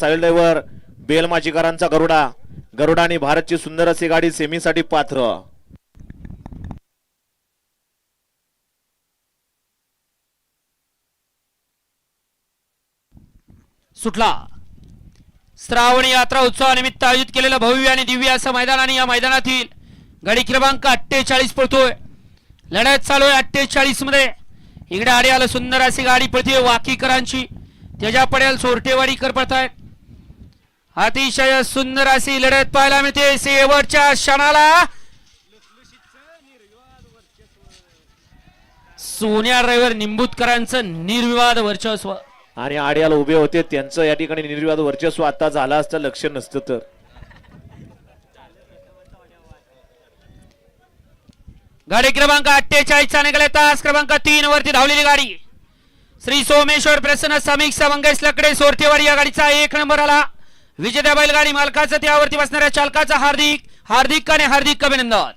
साईल बेल बेलमाचीकरांचा गरुडा. गरुडा आणि भारतची सुंदर अशी गाडी सेमीसाठी पात्र. सुटला. श्रावण यात्रा उत्सवानिमित्त आयोजित केलेलं भव्य आणि दिव्य असं मैदान आणि या मैदानातील गाडी क्रमांक अठ्ठेचाळीस पडतोय लढत चालू आहे अठ्ठेचाळीसमध्ये. इकडे आडी आलं सुंदर अशी गाडी पडते वाकीकरांची. त्याच्या पडेल सोरटेवाडीकर पडतायत अतिशय सुंदर अशी लढत पाहायला मिळते. शेवटच्या क्षणाला सोन्या ड्रायव्हर निंबूतकरांचं निर्विवाद वर्चस्व. आणि आड्याला उभे होते त्यांचं या ठिकाणी निर्विवाद वर्चस्व आता झालं असतं लक्ष नसतं तर. गाडी क्रमांक अठ्ठेचाळीस चा निघाले तास क्रमांक तीन वरती धावलेली गाडी. श्री सोमेश्वर प्रसन्न समीक्षा मंगेश लकडे सोरठेवाडी या गाडीचा एक नंबर आला. विजेत्या बैलगाडी मालकाचं त्यावरती बसणाऱ्या चालकाचा हार्दिक हार्दिक आणि हार्दिक अभिनंदन.